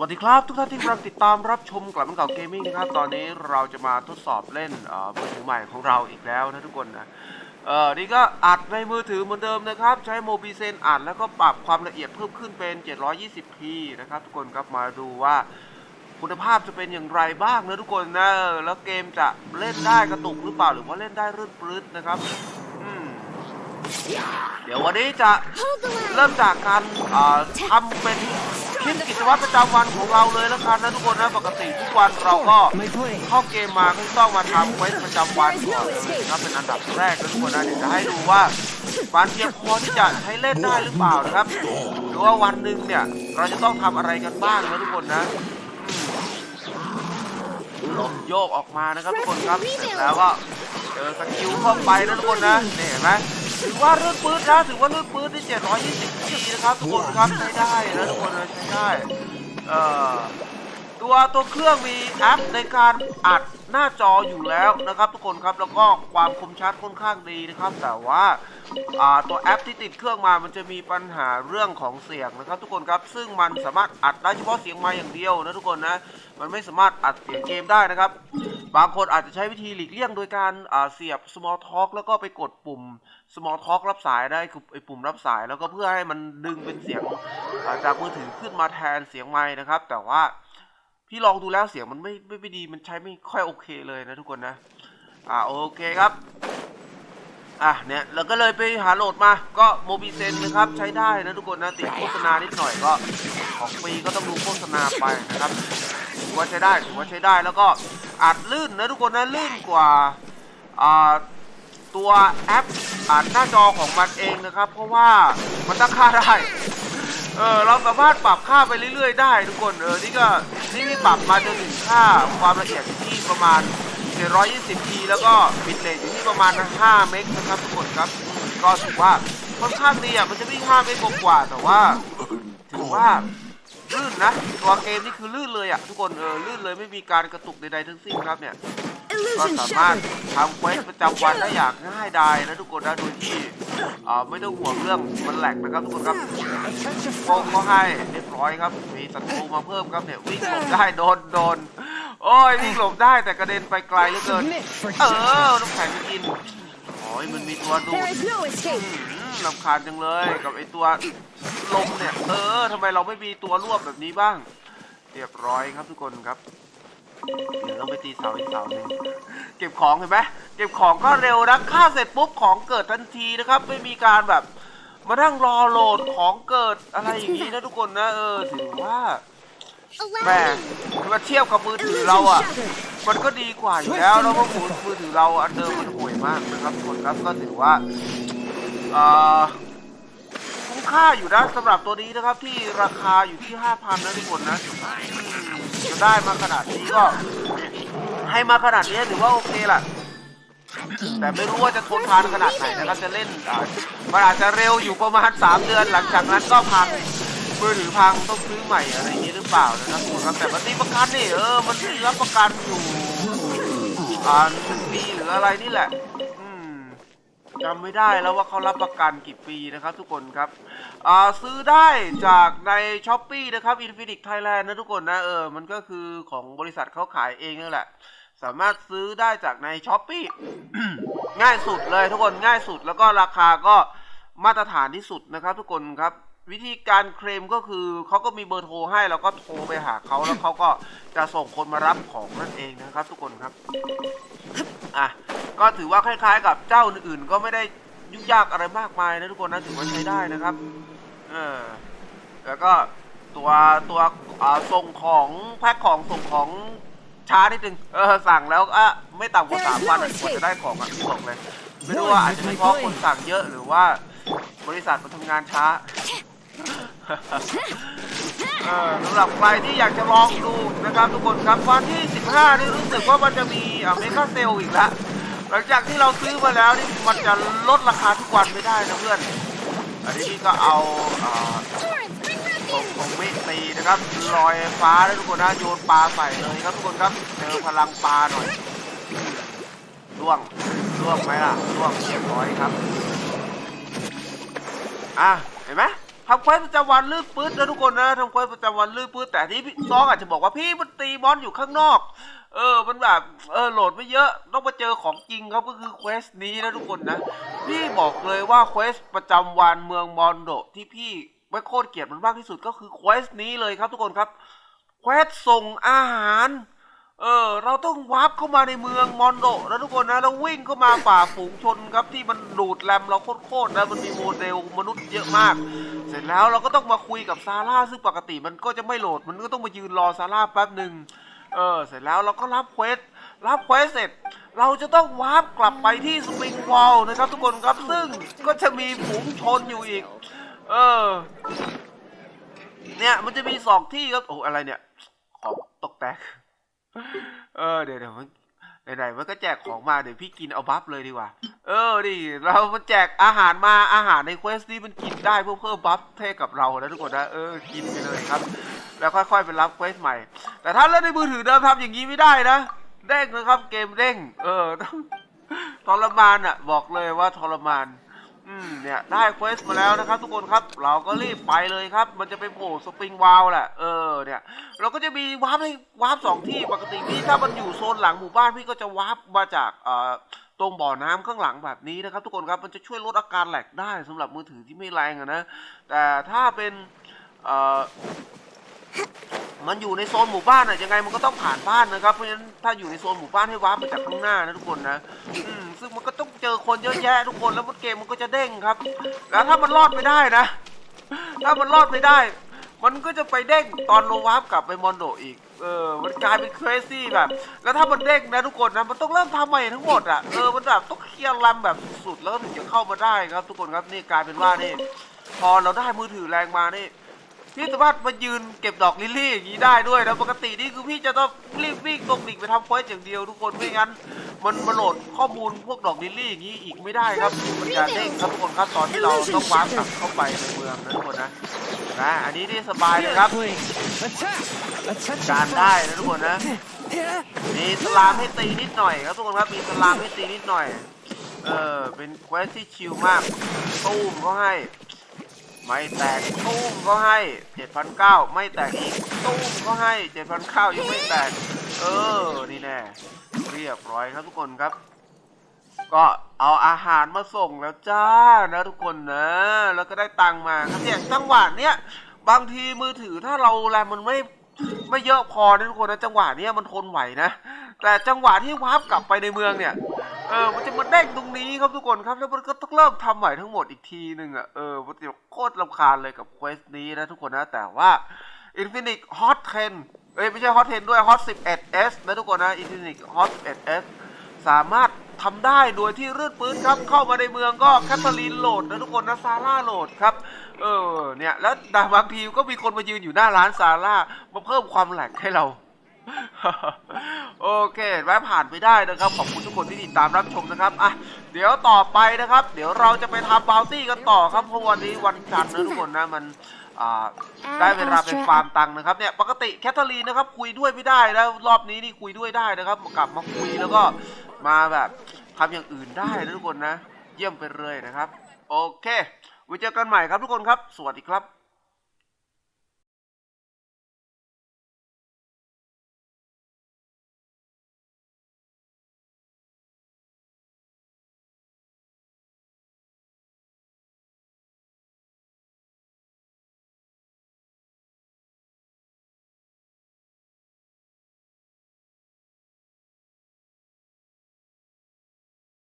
วัสดีครับ ทุกท่านที่กำลังติดตามรับชมกลับมาเก่าเกมมิ่งนะครับ ตอนนี้เราจะมาทดสอบเล่นมือถือใหม่ของเราอีกแล้วนะทุกคนนะเออนี่ก็อัดในมือถือเหมือนเดิมนะครับ ใช้โมบิเซนอัดแล้วก็ปรับความละเอียดเพิ่มขึ้นเป็น 720p นะครับทุกคนครับมาดูว่าคุณภาพจะเป็นอย่างไรบ้างนะทุกคนนะแล้วเกมจะเล่นได้กระตุกหรือเปล่าหรือว่าเล่นได้รื่นปรื้ดนะครับเดี๋ยววันนี้จะเริ่มจากการทำเป็น คลิปกิจวัตรประจำวันของเราเลยแล้วกันนะทุกคนนะปกติทุกวันเราก็เข้าเกมมาก็ต้องมาทำเควสประจำวันก่อนนะครับเป็นอันดับแรกนะทุกคนนะเดี๋ยวจะให้ดูว่ามันเพียงพอที่จะใช้เล่นได้หรือเปล่านะครับ หรือว่าวันหนึ่งเนี่ยเราจะต้องทำอะไรกันบ้างนะทุกคนนะลมโยกออกมานะครับทุกคนครับแล้วก็เจอสกิลเข้าไปนะทุกคนนะนี่เห็นไหมถือว่าลื่นปื้ดนะถือว่าลื่นปื้ดที่720 นะครับทุกคนครับใช้ได้นะทุกคนนะใช้ได้เอ่อตัวตัวเครื่องมีแอปในการอัดหน้าจออยู่แล้วนะครับทุกคนครับแล้วก็ความคมชัดค่อนข้างดีนะครับ แต่ว่าอ่าตัวแอปที่ติดเครื่องมามันจะมีปัญหาเรื่องของเสียงนะครับ ทุกคนครับซึ่งมันสามารถอัดได้เฉพาะเสียงไมาอย่างเดียวนะทุกคนนะมันไม่สามารถอัดเสียงเกมได้นะครับ บางคนอาจจะใช้วิธีหลีกเลี่ยงโดยการเสียบ small talk แล้วก็ไปกดปุ่ม small talk รับสายได้คือไอปุ่มรับสายแล้วก็เพื่อให้มันดึงเป็นเสียงาจากมือถือขึ้นมาแทนเสียงไม้นะครับ แต่ว่าพี่ลองดูแล้วเสียงมันไม่ไม่ไม่ดีมันใช้ไม่ค่อยโอเคเลยนะทุกคนนะ อ่าโอเคครับอะเนี่ยเราก็เลยไปหาโหลดมาก็โมบิเซนนะครับใช้ได้นะทุกคนนะติดโฆษณานิดหน่อยก็ของฟรีก็ต้องดูโฆษณาไปนะครับ ถือว่าใช้ได้ถือว่าใช้ได้แล้วก็อัดลื่นนะทุกคนนะลื่นกว่าตัวแอปอัดหน้าจอของมันเองนะครับ เพราะว่ามันตั้งค่าได้เออเราสามารถปรับค่าไปเรื่อยๆ ได้ทุกคนเออนี่ก็นี่พี่ปรับมาจนถึงค่าความละเอียดที่ประมาณ 720p แล้วก็บิตเรทอยู่ที่ประมาณ 5 เมกนะครับทุกคนครับก็ถือว่าค่อนข้างดีอะมันจะวิ่ง5เมกกว่าแต่ว่าถือว่า ลื่นนะ ตัวเกมนี่คือลื่นเลยอะทุกคนเออลื่นเลยไม่มีการกระตุกใดๆทั้งสิ้นครับเนี่ยก็สามารถทำเควสประจำวันได้อย่างง่ายดายนะทุกคนนะโดยที่อ่าไม่ต้องห่วงเรื่องมันแหลกนะครับทุกคนครับโกงก็ให้เรียบร้อยครับ มีศัตรูมาเพิ่มครับเนี่ยวิ่งหลบได้โดนโดนโอ้ยวิ่งหลบได้แต่กระเด็นไปไกลเหลือเกินเออน้ำแข็งกินโอ้ยมันมีตัวดูด ลำคาญจังเลยกับไอตัวลมเนี่ย เออทำไมเราไม่มีตัวรวบแบบนี้บ้าง เรียบร้อยครับทุกคนครับเดี๋ยวต้องไปตีเสาอีกเสาหนึ่งเก็บของเห็นไหมเก็บของก็เร็วนะฆ่าเสร็จปุ๊บของเกิดทันทีนะครับ ไม่มีการแบบ มานั่งรอโหลดของเกิดอะไรอย่างนี้นะทุกคนนะเออถือว่าแหม Allow me. มาเทียบกับมือถือเราอะ มันก็ดีกว่าอยู่แล้วแล้วก็มือมือถือเราอันเดิมมันห่วยมากนะครับทุกคนครับก็ถือว่า คุ้มค่าอยู่นะสำหรับตัวนี้นะครับที่ราคาอยู่ที่ 5,000นะทุกคนนะจะได้มาขนาดนี้ก็ ให้มาขนาดนี้ถือว่าโอเคแหละแต่ไม่รู้ว่าจะทนทานขนาดไหนนะครับจะเล่นอามันอาจจะเร็วอยู่ประมาณ 3 เดือน หลังจากนั้นก็พังมือถือพังต้องซื้อใหม่อะไรอย่างนี้หรือเปล่านะครับทุกคนครับแต่มันมีประกันนี่เออมันมีรับประกันอยู่อ่าหนึ่งปีหรืออะไรนี่แหละ จำไม่ได้แล้วว่าเขารับประกันกี่ปีนะครับทุกคนครับอ่าซื้อได้จากในช้อปปีนะครับ Infinix Thailand นะทุกคนนะเออมันก็คือของบริษัทเขาขายเองนั่นแหละ สามารถซื้อได้จากในช้อปปีง่ายสุดเลยทุกคนง่ายสุดแล้วก็ราคาก็มาตรฐานที่สุดนะครับ ทุกคนครับวิธีการเคลมก็คือเขาก็มีเบอร์โทรให้เราก็โทรไปหาเขาแล้วเขาก็จะส่งคนมารับของนั่นเองนะครับ ทุกคนครับอะ ก็ถือว่าคล้าย ๆ กับเจ้าอื่นๆ ก็ไม่ได้ยุ่งยากอะไรมากมายนะทุกคนนะถือว่าใช้ได้นะครับเออแล้วก็ตัวตัวอ่าส่งของแพ็คของส่งของช้านิดนึงเออสั่งแล้วอะไม่ต่ำกว่าสามวันอะกว่าจะได้ของอะที่บอกเลยไม่รู้ว่าอาจจะเป็นเพราะคนสั่งเยอะหรือว่าบริษัทมันทำงานช้าเออสำหรับใครที่อยากจะลองดูนะครับทุกคนครับวันที่ 15 นี่รู้สึกว่ามันจะมีอ่าเมกาเซลอีกแล้ว หลังจากที่เราซื้อมาแล้วนี่มันจะลดราคาทุกวันไม่ได้นะเพื่อน อันนี้พี่ก็เอาอ่า Torrent, bring that ผมผมไม่ตีนะครับลอยฟ้าแล้วทุกคนนะโยนปลาใส่เลยครับทุกคนครับเจอพลังปลาหน่อยล่วงล่วงไหมล่ะล่วงเรียบร้อยครับอะเห็นไหมทำเควสประจำวันลื่นปื๊ดนะทุกคนนะทำเควสประจำวันลื่นปื๊ดแต่ที่พี่น้องอาจจะบอกว่าพี่มันตีบอลอยู่ข้างนอก เออ มันแบบเออโหลดไม่เยอะ ต้องมาเจอของจริงครับก็คือเควสนี้นะทุกคนนะพี่บอกเลยว่าเควสประจำวันเมืองมอนโดที่พี่ไม่โคตรเกลียดมันมากที่สุดก็คือเควสนี้เลยครับทุกคนครับเควสส่งอาหาร เออ เราต้องวาร์ปเข้ามาในเมืองมอนโดนะทุกคนนะแล้ววิ่งเข้ามาฝ่าฝูงชนครับที่มันดูดแรมเราโคตรๆนะมันมีโมเดลมนุษย์เยอะมาก เสร็จแล้วเราก็ต้องมาคุยกับซาร่าซึ่งปกติมันก็จะไม่โหลดมันก็ต้องมายืนรอซาร่าแป๊บหนึ่ง ออ เสร็จแล้วเราก็รับเควส รับเควสเสร็จ เราจะต้องวาร์ปกลับไปที่สปริงวอลนะครับทุกคนครับ ซึ่งก็จะมีฝูงชนอยู่อีก เออ เนี่ยมันจะมีสองที่ครับ โอ้อะไรเนี่ย ของตกแตก เออ เดี๋ยวเดี๋ยวมัน ไหนๆมันก็แจกของมาเดี๋ยวพี่กินเอาบัฟเลยดีกว่า เออดิเรามันแจกอาหารมาอาหารในเควสนี้มันกินได้เพื่อเพิ่มบัฟเท่กับเรานะทุกคนนะเออกินไปเลยครับ แล้วค่อยๆไปรับเควสใหม่ แต่ถ้าเล่นในมือถือเดิมทำอย่างนี้ไม่ได้นะเด้งนะครับเกมเด้งเออต้องทรมานอะ บอกเลยว่าทรมาน อืมเนี่ยได้เควสมาแล้วนะครับ ทุกคนครับ เราก็รีบไปเลยครับ มันจะไปโผล่สปริงวาลแหละเออเนี่ยเราก็จะมีวาร์ปให้วาร์ปสองที่ปกติพี่ถ้ามันอยู่โซนหลังหมู่บ้านพี่ก็จะวาร์ปมาจากเอ่อตรงบ่อน้ำข้างหลังแบบนี้นะครับ ทุกคนครับมันจะช่วยลดอาการแหลกได้สำหรับมือถือที่ไม่แรงนะแต่ถ้าเป็นเอ่อ มันอยู่ในโซนหมู่บ้านอะยังไงมันก็ต้องผ่านบ้านนะครับ เพราะฉะนั้นถ้าอยู่ในโซนหมู่บ้านให้วาร์ปไปจากข้างหน้านะทุกคนนะอืมซึ่งมันก็ต้องเจอคนเยอะแยะทุกคนแล้วมันเกมมันก็จะเด้งครับ แล้วถ้ามันรอดไม่ได้นะ ถ้ามันรอดไม่ได้ มันก็จะไปเด้งตอนโลวาร์ปกลับไปมอนโดอีก เออ มันกลายเป็นเครซี่แบบ แล้วถ้ามันเด้งนะทุกคนนะ มันต้องเริ่มทำใหม่ทั้งหมดอะเออ มันแบบต้องเคลียร์แรมแบบสุดๆแล้วถึงจะเข้ามาได้ครับ ทุกคนครับ นี่กลายเป็นว่านี่ พอเราได้มือถือแรงมานี่ พี่สามารถมายืนเก็บดอกลิลลี่อย่างนี้ได้ด้วยนะปกตินี่คือพี่จะต้องรีบวิ่งตรงดิ่งไปทำเควสอย่างเดียวทุกคนไม่งั้น มันมาโหลดข้อมูลพวกดอกลิลลี่อย่างนี้อีกไม่ได้ครับมันจะเด้งครับทุกคนครับตอนที่เราต้องวาร์ปกลับเข้าไปในเมืองนะทุกคนนะนะอันนี้นี่สบายเลยครับการได้นะทุกคนนะมีสลามให้ตีนิดหน่อยครับทุกคนครับมีสลามให้ตีนิดหน่อย เออเป็นเควสที่ชิลมากตู้มก็ให้ ไม่แตกตู้มก็ให้7,900ไม่แตกอีกตู้มก็ให้7,900ยังไม่แตก เออ นี่แน่ เรียบร้อยครับทุกคนครับ ก็เอาอาหารมาส่งแล้วจ้านะทุกคนนะ แล้วก็ได้ตังค์มาครับเนี่ยจังหวะเนี้ยบางทีมือถือถ้าเราแรมมันไม่ไม่เยอะพอนะทุกคนนะจังหวะเนี้ยมันทนไหวนะ แต่จังหวะที่วาร์ปกลับไปในเมืองเนี่ย เออ มันจะมาเด้งตรงนี้ครับทุกคนครับ แล้วมันก็ต้องเริ่มทำใหม่ทั้งหมดอีกทีหนึ่งอะ เออ มันจะโคตรลำคาญเลยกับเควสนี้นะทุกคนนะ แต่ว่า i n f i n i t Hot 10 เอ้ยไม่ใช่ Hot 10 ด้วย Hot 11s นะทุกคนนะ i n f i n i t Hot 11s สามารถทำได้โดยที่รืดปืนครับ เข้ามาในเมืองก็แคทเธอรีนโหลดนะทุกคนนะซาร่าโหลดครับ เออ เนี่ย แล้วบางทีก็มีคนมายืนอยู่หน้าร้านซาร่ามาเพิ่มความแหลกให้เรา โอเคแวะผ่านไปได้นะครับ ขอบคุณทุกคนที่ติดตามรับชมนะครับอะเดี๋ยวต่อไปนะครับ เดี๋ยวเราจะไปทำบาวตี้กันต่อครับเพราะวันนี้วันจันทร์นะทุกคนนะมันอ่าได้เวลาไปฟาร์มตังค์นะครับเนี่ยปกติแคทเธอรีนนะครับคุยด้วยไม่ได้แล้วรอบนี้นี่คุยด้วยได้นะครับกลับมาคุยแล้วก็มาแบบทำอย่างอื่นได้นะทุกคนนะ เยี่ยมไปเลยนะครับ โอเคไว้เจอกันใหม่ครับทุกคนครับ สวัสดีครับ